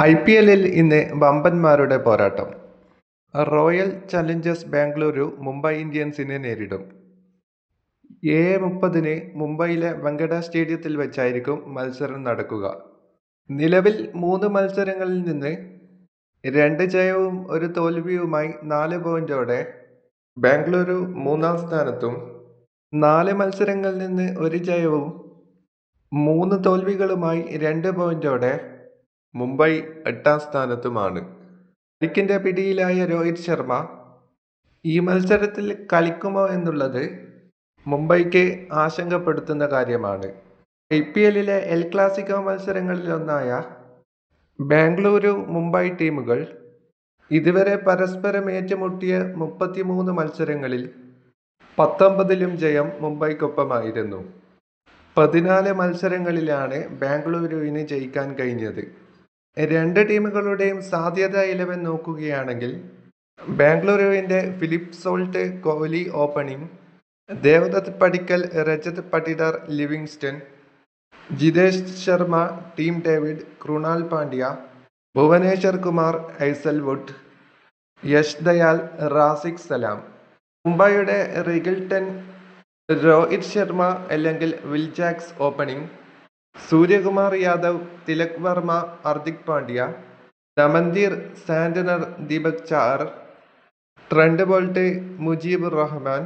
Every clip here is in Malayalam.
ഐ പി എല്ലിൽ ഇന്ന് വമ്പന്മാരുടെ പോരാട്ടം. റോയൽ ചലഞ്ചേഴ്സ് ബാംഗ്ലൂരു മുംബൈ ഇന്ത്യൻസിനെ നേരിടും. ഏഴ് മുപ്പതിന് മുംബൈയിലെ വെങ്കട സ്റ്റേഡിയത്തിൽ വെച്ചായിരിക്കും മത്സരം നടക്കുക. നിലവിൽ മൂന്ന് മത്സരങ്ങളിൽ നിന്ന് രണ്ട് ജയവും ഒരു തോൽവിയുമായി നാല് പോയിന്റോടെ ബാംഗ്ലൂരു മൂന്നാം സ്ഥാനത്തും നാല് മത്സരങ്ങളിൽ നിന്ന് ഒരു ജയവും മൂന്ന് തോൽവികളുമായി രണ്ട് പോയിന്റോടെ മുംബൈ എട്ടാം സ്ഥാനത്തുമാണ്. പരിക്കിന്റെ പിടിയിലായ രോഹിത് ശർമ്മ ഈ മത്സരത്തിൽ കളിക്കുമോ എന്നുള്ളത് മുംബൈക്ക് ആശങ്കപ്പെടുത്തുന്ന കാര്യമാണ്. ഐ പി എല്ലിലെ എൽ ക്ലാസിക്കോ മത്സരങ്ങളിലൊന്നായ ബാംഗ്ലൂരു മുംബൈ ടീമുകൾ ഇതുവരെ പരസ്പരം ഏറ്റുമുട്ടിയ മുപ്പത്തിമൂന്ന് മത്സരങ്ങളിൽ പത്തൊമ്പതിലും ജയം മുംബൈക്കൊപ്പമായിരുന്നു. പതിനാല് മത്സരങ്ങളിലാണ് ബാംഗ്ലൂരുവിന് ജയിക്കാൻ കഴിഞ്ഞത്. രണ്ട് ടീമുകളുടെയും സാധ്യത ഇലവൻ നോക്കുകയാണെങ്കിൽ ബാംഗ്ലൂരുവിന്റെ Philip Salt Kohli opening Devdutt Padikkal Rajat Patidar Livingstone Jitesh Sharma Tim David Krunal Pandya Bhuvneshwar Kumar Hazlewood Yash Dayal Rasikh Salam. മുംബൈയുടെ റിഗിൾട്ടൺ രോഹിത് ശർമ്മ അല്ലെങ്കിൽ Will Jacks opening Suryakumar Yadav Tilak Varma Hardik Pandya Naman Dhir Santner Deepak Chahar Trent Boult Mujeeb Rahman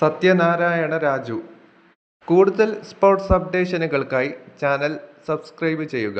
Satyanarayana Raju. കൂടുതൽ സ്പോർട്സ് അപ്ഡേഷനുകൾക്കായി ചാനൽ സബ്സ്ക്രൈബ് ചെയ്യുക.